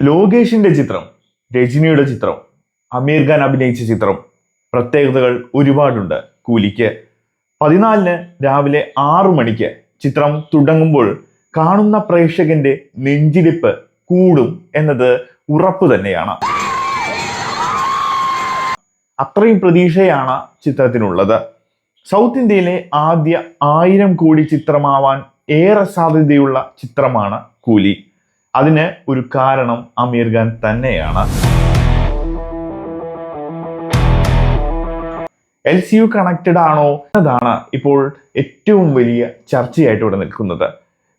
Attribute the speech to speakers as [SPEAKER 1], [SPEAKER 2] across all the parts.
[SPEAKER 1] ലോകേഷിന്റെ ചിത്രം രജനിയുടെ ചിത്രം അമീർ ഖാൻ അഭിനയിച്ച ചിത്രം പ്രത്യേകതകൾ ഒരുപാടുണ്ട് കൂലിക്ക്. പതിനാലിന് രാവിലെ ആറു മണിക്ക് ചിത്രം തുടങ്ങുമ്പോൾ കാണുന്ന പ്രേക്ഷകന്റെ നെഞ്ചിടിപ്പ് കൂടും എന്നത് ഉറപ്പ് തന്നെയാണ്. അത്രയും പ്രതീക്ഷയാണ് ചിത്രത്തിനുള്ളത്. സൗത്ത് ഇന്ത്യയിലെ ആദ്യ ആയിരം കോടി ചിത്രമാവാൻ ഏറെ സാധ്യതയുള്ള ചിത്രമാണ് കൂലി. അതിന് ഒരു കാരണം അമീർ ഖാൻ തന്നെയാണ്. എൽ സി യു കണക്റ്റഡ് ആണോ എന്നതാണ് ഇപ്പോൾ ഏറ്റവും വലിയ ചർച്ചയായിട്ട് ഇവിടെ നിൽക്കുന്നത്.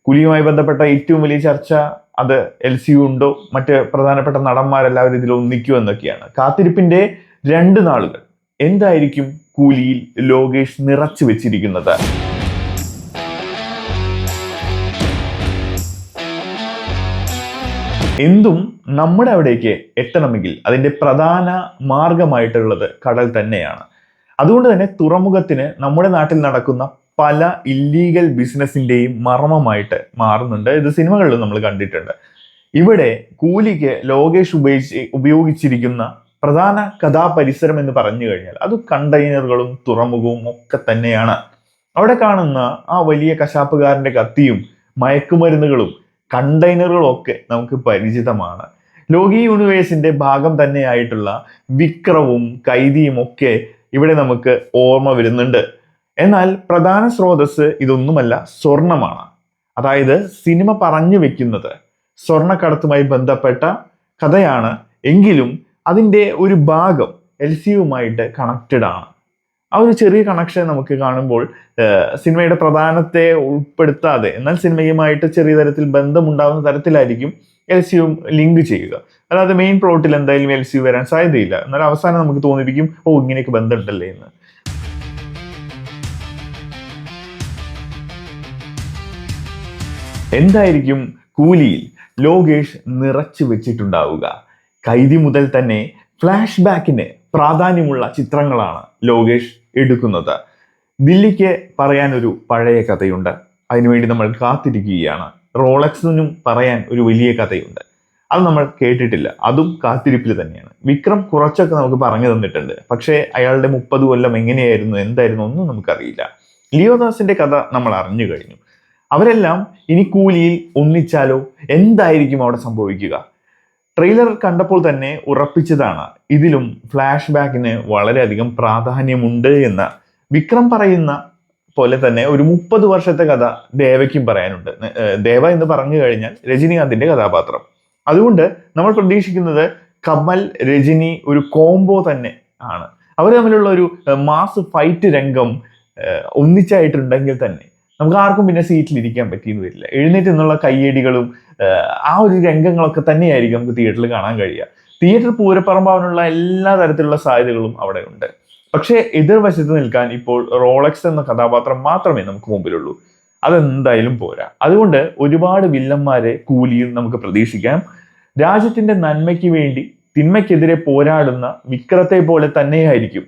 [SPEAKER 1] കുലിയുമായി ബന്ധപ്പെട്ട ഏറ്റവും വലിയ ചർച്ച അത് എൽ സി യു ഉണ്ടോ? മറ്റ് പ്രധാനപ്പെട്ട നടന്മാരെല്ലാവരും ഇതിൽ ഒന്നിക്കുമോ എന്നൊക്കെയാണ്. കാത്തിരിപ്പിന്റെ രണ്ട് നാളുകൾ. എന്തായിരിക്കും കൂലിയിൽ ലോകേഷ് നിറച്ചു വെച്ചിരിക്കുന്നത്? എന്തും നമ്മുടെ അവിടേക്ക് എത്തണമെങ്കിൽ അതിന്റെ പ്രധാന മാർഗമായിട്ടുള്ളത് കടൽ തന്നെയാണ്. അതുകൊണ്ട് തന്നെ തുറമുഖത്തിന് നമ്മുടെ നാട്ടിൽ നടക്കുന്ന പല ഇല്ലീഗൽ ബിസിനസ്സിന്റെയും മർമ്മമായിട്ട് മാറുന്നുണ്ട്. ഇത് സിനിമകളിലും നമ്മൾ കണ്ടിട്ടുണ്ട്. ഇവിടെ കൂലിക്ക് ലോകേഷ് ഉപയോഗിച്ച് ഉപയോഗിച്ചിരിക്കുന്ന പ്രധാന കഥാപരിസരം എന്ന് പറഞ്ഞു കഴിഞ്ഞാൽ അത് കണ്ടെയ്നറുകളും തുറമുഖവും ഒക്കെ തന്നെയാണ്. അവിടെ കാണുന്ന ആ വലിയ കശാപ്പുകാരന്റെ കത്തിയും മയക്കുമരുന്നുകളും കണ്ടെയ്നറുകളും ഒക്കെ നമുക്ക് പരിചിതമാണ്. ലോകി യൂണിവേഴ്സിന്റെ ഭാഗം തന്നെയായിട്ടുള്ള വിക്രവും കൈതിയും ഒക്കെ ഇവിടെ നമുക്ക് ഓർമ്മ വരുന്നുണ്ട്. എന്നാൽ പ്രധാന സ്രോതസ് ഇതൊന്നുമല്ല സ്വർണമാണ്. അതായത് സിനിമ പറഞ്ഞു വെക്കുന്നത് സ്വർണക്കടത്തുമായി ബന്ധപ്പെട്ട കഥയാണ്. എങ്കിലും അതിന്റെ ഒരു ഭാഗം എൽ സിയുമായിട്ട് കണക്റ്റഡ് ആണ്. ആ ഒരു ചെറിയ കണക്ഷൻ നമുക്ക് കാണുമ്പോൾ സിനിമയുടെ പ്രധാനത്തെ ഉൾപ്പെടുത്താതെ എന്നാൽ സിനിമയുമായിട്ട് ചെറിയ തരത്തിൽ ബന്ധമുണ്ടാകുന്ന തരത്തിലായിരിക്കും എൽ സി യു ലിങ്ക് ചെയ്യുക. അല്ലാതെ മെയിൻ പ്ലോട്ടിൽ എന്തായാലും എൽ സി വരാൻ സാധ്യതയില്ല. എന്നാൽ അവസാനം നമുക്ക് തോന്നിപ്പിക്കും ഓ ഇങ്ങനെയൊക്കെ ബന്ധമുണ്ടല്ലേ എന്ന്. എന്തായിരിക്കും കൂലിയിൽ ലോകേഷ് നിറച്ചു വെച്ചിട്ടുണ്ടാവുക. കൈതി മുതൽ തന്നെ ഫ്ലാഷ് ബാക്കിന് പ്രാധാന്യമുള്ള ചിത്രങ്ങളാണ് ലോകേഷ് എടുക്കുന്നത്. ദില്ലിക്ക് പറയാനൊരു പഴയ കഥയുണ്ട്. അതിനുവേണ്ടി നമ്മൾ കാത്തിരിക്കുകയാണ്. റോളക്സിനും പറയാൻ ഒരു വലിയ കഥയുണ്ട്. അത് നമ്മൾ കേട്ടിട്ടില്ല. അതും കാത്തിരിപ്പിൽ തന്നെയാണ്. വിക്രം കുറച്ചൊക്കെ നമുക്ക് പറഞ്ഞു തന്നിട്ടുണ്ട്. പക്ഷേ അയാളുടെ മുപ്പത് കൊല്ലം എങ്ങനെയായിരുന്നു എന്തായിരുന്നു ഒന്നും നമുക്കറിയില്ല. ലിയോദാസിന്റെ കഥ നമ്മൾ അറിഞ്ഞു കഴിഞ്ഞു. അവരെല്ലാം ഇനി കൂലിയിൽ ഒന്നിച്ചാലോ എന്തായിരിക്കും അവിടെ സംഭവിക്കുക? ട്രെയിലർ കണ്ടപ്പോൾ തന്നെ ഉറപ്പിച്ചതാണ്. ഇതിലും ഫ്ലാഷ് ബാക്കിന് വളരെയധികം പ്രാധാന്യമുണ്ട് എന്ന്. വിക്രം പറയുന്ന പോലെ തന്നെ ഒരു മുപ്പത് വർഷത്തെ കഥ ദേവയ്ക്കും പറയാനുണ്ട്. ദേവ എന്ന് പറഞ്ഞു കഴിഞ്ഞാൽ രജനീകാന്തിന്റെ കഥാപാത്രം. അതുകൊണ്ട് നമ്മൾ പ്രതീക്ഷിക്കുന്നത് കമൽ രജനി ഒരു കോംബോ തന്നെ ആണ്. അവർ തമ്മിലുള്ള ഒരു മാസ് ഫൈറ്റ് രംഗം ഒന്നിച്ചായിട്ടുണ്ടെങ്കിൽ തന്നെ നമുക്ക് ആർക്കും പിന്നെ സീറ്റിൽ ഇരിക്കാൻ പറ്റിയെന്ന് വരില്ല. എഴുന്നേറ്റ് നിന്നുള്ള കയ്യടികളും ആ ഒരു രംഗങ്ങളൊക്കെ തന്നെയായിരിക്കും നമുക്ക് തിയേറ്ററിൽ കാണാൻ കഴിയുക. തിയേറ്റർ പൂരപ്പറമ്പാവാനുള്ള എല്ലാ തരത്തിലുള്ള സാധ്യതകളും അവിടെ ഉണ്ട്. പക്ഷേ എതിർവശത്ത് നിൽക്കാൻ ഇപ്പോൾ റോളക്സ് എന്ന കഥാപാത്രം മാത്രമേ നമുക്ക് മുമ്പിലുള്ളൂ. അതെന്തായാലും പോരാ. അതുകൊണ്ട് ഒരുപാട് വില്ലന്മാരെ കൂലിയും നമുക്ക് പ്രതീക്ഷിക്കാം. രാജ്യത്തിന്റെ നന്മയ്ക്ക് വേണ്ടി തിന്മയ്ക്കെതിരെ പോരാടുന്ന വിക്രത്തെ പോലെ തന്നെയായിരിക്കും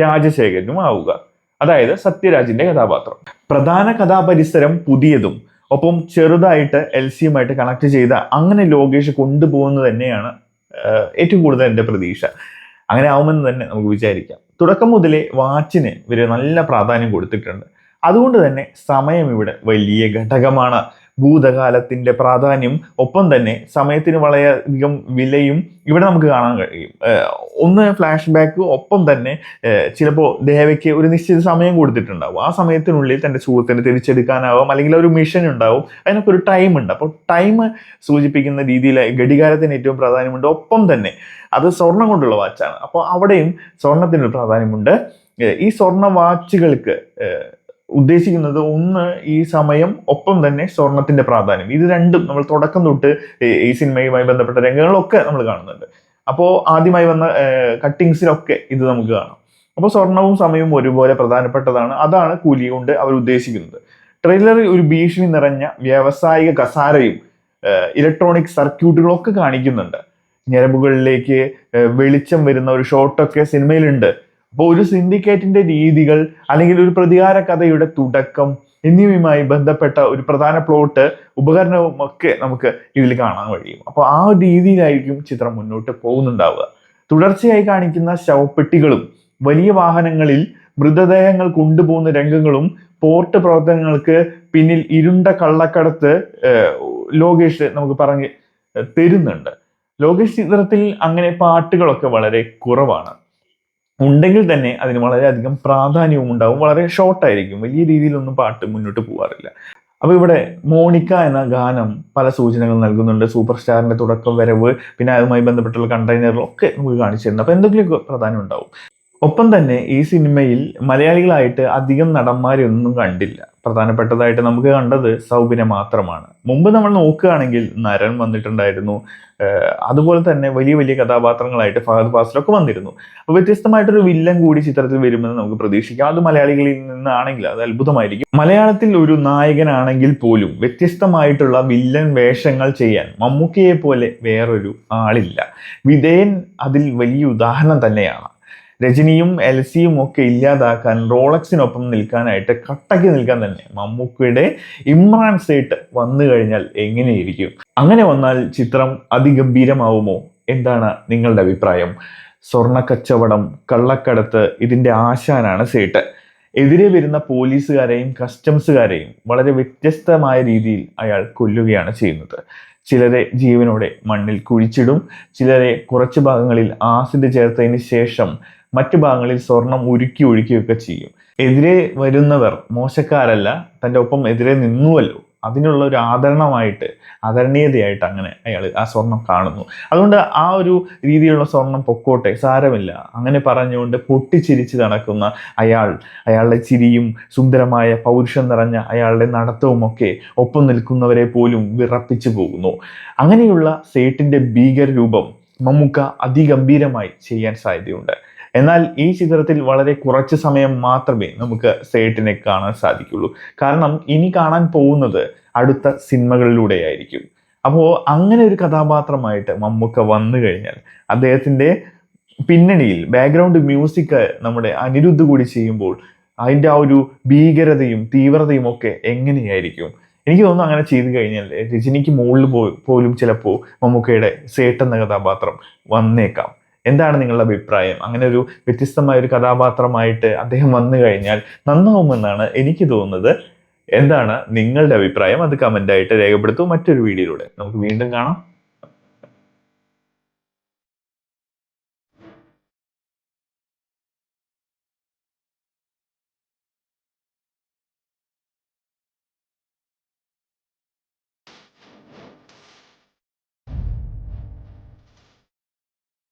[SPEAKER 1] രാജശേഖരനും ആവുക. അതായത് സത്യരാജിന്റെ കഥാപാത്രം. പ്രധാന കഥാപരിസരം പുതിയതും. ഒപ്പം ചെറുതായിട്ട് എൽ സിയുമായിട്ട് കണക്ട് ചെയ്ത അങ്ങനെ ലോകേഷ് കൊണ്ടുപോകുന്നത് തന്നെയാണ് ഏറ്റവും കൂടുതൽ എന്റെ പ്രതീക്ഷ. അങ്ങനെ ആവുമെന്ന് തന്നെ നമുക്ക് വിചാരിക്കാം. തുടക്കം മുതലേ വാച്ചിന് ഇവർ നല്ല പ്രാധാന്യം കൊടുത്തിട്ടുണ്ട്. അതുകൊണ്ട് തന്നെ സമയം ഇവിടെ വലിയ ഘടകമാണ്. ഭൂതകാലത്തിന്റെ പ്രാധാന്യം ഒപ്പം തന്നെ സമയത്തിന് വളരെയധികം വിലയും ഇവിടെ നമുക്ക് കാണാൻ കഴിയും. ഒന്ന് ഫ്ലാഷ് ബാക്ക് ഒപ്പം തന്നെ ചിലപ്പോൾ ദേവയ്ക്ക് ഒരു നിശ്ചിത സമയം കൊടുത്തിട്ടുണ്ടാവും. ആ സമയത്തിനുള്ളിൽ തന്റെ സുഹൃത്തിനെ തിരിച്ചെടുക്കാനാവും അല്ലെങ്കിൽ ഒരു മിഷൻ ഉണ്ടാവും. അതിനൊക്കെ ഒരു ടൈം ഉണ്ട്. അപ്പോൾ ടൈം സൂചിപ്പിക്കുന്ന രീതിയിൽ ഘടികാരത്തിന് ഏറ്റവും പ്രാധാന്യമുണ്ട്. ഒപ്പം തന്നെ അത് സ്വർണം കൊണ്ടുള്ള വാച്ചാണ് അപ്പോൾ അവിടെയും സ്വർണത്തിനൊരു പ്രാധാന്യമുണ്ട്. ഈ സ്വർണ വാച്ചുകൾക്ക് ഉദ്ദേശിക്കുന്നത് ഒന്ന് ഈ സമയം ഒപ്പം തന്നെ സ്വർണത്തിന്റെ പ്രാധാന്യം. ഇത് രണ്ടും നമ്മൾ തുടക്കം തൊട്ട് ഈ- സിനിമയുമായി ബന്ധപ്പെട്ട രംഗങ്ങളൊക്കെ നമ്മൾ കാണുന്നുണ്ട്. അപ്പോൾ ആദ്യമായി വന്ന കട്ടിങ്സിലൊക്കെ ഇത് നമുക്ക് കാണാം. അപ്പോൾ സ്വർണവും സമയവും ഒരുപോലെ പ്രധാനപ്പെട്ടതാണ്. അതാണ് കൂലി കൊണ്ട് അവർ ഉദ്ദേശിക്കുന്നത്. ട്രെയിലറിൽ ഒരു ഭീഷണി നിറഞ്ഞ വ്യാവസായിക കസാരയും ഇലക്ട്രോണിക് സർക്യൂട്ടുകളൊക്കെ കാണിക്കുന്നുണ്ട്. ഞരമ്പുകളിലേക്ക് വെളിച്ചം വരുന്ന ഒരു ഷോട്ടൊക്കെ സിനിമയിലുണ്ട്. അപ്പോൾ ഒരു സിൻഡിക്കേറ്റിന്റെ രീതികൾ അല്ലെങ്കിൽ ഒരു പ്രതികാര കഥയുടെ തുടക്കം എന്നിവയുമായി ബന്ധപ്പെട്ട ഒരു പ്രധാന പ്ലോട്ട് ഉപകരണവും ഒക്കെ നമുക്ക് ഇതിൽ കാണാൻ കഴിയും. അപ്പോൾ ആ രീതിയിലായിരിക്കും ചിത്രം മുന്നോട്ട് പോകുന്നുണ്ടാവുക. തുടർച്ചയായി കാണിക്കുന്ന ശവപ്പെട്ടികളും വലിയ വാഹനങ്ങളിൽ മൃതദേഹങ്ങൾ കൊണ്ടുപോകുന്ന രംഗങ്ങളും പോർട്ട് പ്രവർത്തനങ്ങൾക്ക് പിന്നിൽ ഇരുണ്ട കള്ളക്കടത്ത് ലോകേഷ് നമുക്ക് പറഞ്ഞ് തരുന്നുണ്ട്. ലോകേഷ് ചിത്രത്തിൽ അങ്ങനെ പാട്ടുകളൊക്കെ വളരെ കുറവാണ്. ഉണ്ടെങ്കിൽ തന്നെ അതിന് വളരെയധികം പ്രാധാന്യവും ഉണ്ടാവും. വളരെ ഷോർട്ടായിരിക്കും വലിയ രീതിയിലൊന്നും പാട്ട് മുന്നോട്ട് പോകാറില്ല അപ്പോൾ ഇവിടെ മോണിക്ക എന്ന ഗാനം പല സൂചനകൾ നൽകുന്നുണ്ട്. സൂപ്പർ സ്റ്റാറിന്റെ തുടക്കം വരവ് പിന്നെ അതുമായി ബന്ധപ്പെട്ടുള്ള കണ്ടെയ്നറുകളൊക്കെ നമുക്ക് കാണിച്ചു അപ്പോൾ അപ്പൊ എന്തെങ്കിലുമൊക്കെ പ്രാധാന്യം ഉണ്ടാവും? ഒപ്പം തന്നെ ഈ സിനിമയിൽ മലയാളികളായിട്ട് അധികം നടന്മാരൊന്നും കണ്ടില്ല. പ്രധാനപ്പെട്ടതായിട്ട് നമുക്ക് കണ്ടത് സൗബിനെ മാത്രമാണ്. മുമ്പ് നമ്മൾ നോക്കുകയാണെങ്കിൽ നരൻ വന്നിട്ടുണ്ടായിരുന്നു. അതുപോലെ തന്നെ വലിയ വലിയ കഥാപാത്രങ്ങളായിട്ട് ഫഹദ് ഫാസിലൊക്കെ വന്നിരുന്നു. അപ്പോൾ വ്യത്യസ്തമായിട്ടൊരു വില്ലൻ കൂടി ചിത്രത്തിൽ വരുമെന്ന് നമുക്ക് പ്രതീക്ഷിക്കാം. അത് മലയാളികളിൽ നിന്നാണെങ്കിൽ അത് അത്ഭുതമായിരിക്കും. മലയാളത്തിൽ ഒരു നായകനാണെങ്കിൽ പോലും വ്യത്യസ്തമായിട്ടുള്ള വില്ലൻ വേഷങ്ങൾ ചെയ്യാൻ മമ്മൂക്കയെ പോലെ വേറൊരു ആളില്ല. വിധേയൻ അതിൽ വലിയ ഉദാഹരണം തന്നെയാണ്. രജനിയും എൽസിയും ഒക്കെ ഇല്ലാതാക്കാൻ റോളക്സിനൊപ്പം നിൽക്കാനായിട്ട് കട്ടക്കി നിൽക്കാൻ തന്നെ മമ്മൂക്കയുടെ ഇമ്രാൻ സേട്ട് വന്നു കഴിഞ്ഞാൽ എങ്ങനെയിരിക്കും? അങ്ങനെ വന്നാൽ ചിത്രം അതിഗംഭീരമാവുമോ? എന്താണ് നിങ്ങളുടെ അഭിപ്രായം? സ്വർണ കച്ചവടം കള്ളക്കടത്ത് ഇതിന്റെ ആശാനാണ് സേട്ട്. എതിരെ വരുന്ന പോലീസുകാരെയും കസ്റ്റംസുകാരെയും വളരെ വ്യത്യസ്തമായ രീതിയിൽ അയാൾ കൊല്ലുകയാണ് ചെയ്യുന്നത്. ചിലരെ ജീവനോടെ മണ്ണിൽ കുഴിച്ചിടും ചിലരെ കുറച്ച് ഭാഗങ്ങളിൽ ആസിഡ് ചേർത്തതിന് ശേഷം മറ്റു ഭാഗങ്ങളിൽ സ്വർണം ഉരുക്കി ഒഴുക്കിയൊക്കെ ചെയ്യും. എതിരെ വരുന്നവർ മോശക്കാരല്ല തന്റെ ഒപ്പം എതിരെ നിന്നുവല്ലോ. അതിനുള്ള ഒരു ആദരണമായിട്ട് ആദരണീയതയായിട്ട് അങ്ങനെ അയാൾ ആ സ്വർണം കാണുന്നു. അതുകൊണ്ട് ആ ഒരു രീതിയിലുള്ള സ്വർണം പൊക്കോട്ടെ സാരമില്ല. അങ്ങനെ പറഞ്ഞുകൊണ്ട് പൊട്ടിച്ചിരിച്ച് നടക്കുന്ന അയാൾ അയാളുടെ ചിരിയും സുന്ദരമായ പൗരുഷം നിറഞ്ഞ അയാളുടെ നടത്തവും ഒക്കെ ഒപ്പം നിൽക്കുന്നവരെ പോലും വിറപ്പിച്ചു പോകുന്നു. അങ്ങനെയുള്ള സേട്ടിന്റെ ഭീകര രൂപം മമ്മൂക്ക അതിഗംഭീരമായി ചെയ്യാൻ സാധ്യതയുണ്ട്. എന്നാൽ ഈ ചിത്രത്തിൽ വളരെ കുറച്ച് സമയം മാത്രമേ നമുക്ക് സേട്ടിനെ കാണാൻ സാധിക്കുള്ളൂ. കാരണം ഇനി കാണാൻ പോകുന്നത് അടുത്ത സിനിമകളിലൂടെയായിരിക്കും. അപ്പോൾ അങ്ങനെ ഒരു കഥാപാത്രമായിട്ട് മമ്മൂക്ക വന്നു കഴിഞ്ഞാൽ അദ്ദേഹത്തിന്റെ പിന്നണിയിൽ ബാക്ക്ഗ്രൗണ്ട് മ്യൂസിക് നമ്മുടെ അനിരുദ്ധ് കൂടി ചെയ്യുമ്പോൾ അതിന്റെ ആ ഒരു ഭീകരതയും തീവ്രതയും ഒക്കെ എങ്ങനെയായിരിക്കും? എനിക്ക് തോന്നുന്നു അങ്ങനെ ചെയ്തു കഴിഞ്ഞാൽ രജനിക്ക് മുകളിൽ പോലും ചിലപ്പോൾ മമ്മൂക്കയുടെ സേട്ടെന്ന കഥാപാത്രം വന്നേക്കാം. എന്താണ് നിങ്ങളുടെ അഭിപ്രായം? അങ്ങനെ ഒരു വ്യത്യസ്തമായ ഒരു കഥാപാത്രമായിട്ട് അദ്ദേഹം വന്നു കഴിഞ്ഞാൽ നന്നാവുമെന്നാണ് എനിക്ക് തോന്നുന്നത്. എന്താണ് നിങ്ങളുടെ അഭിപ്രായം? അത് കമന്റായിട്ട് രേഖപ്പെടുത്തൂ. മറ്റൊരു വീഡിയോയിലൂടെ നമുക്ക് വീണ്ടും കാണാം.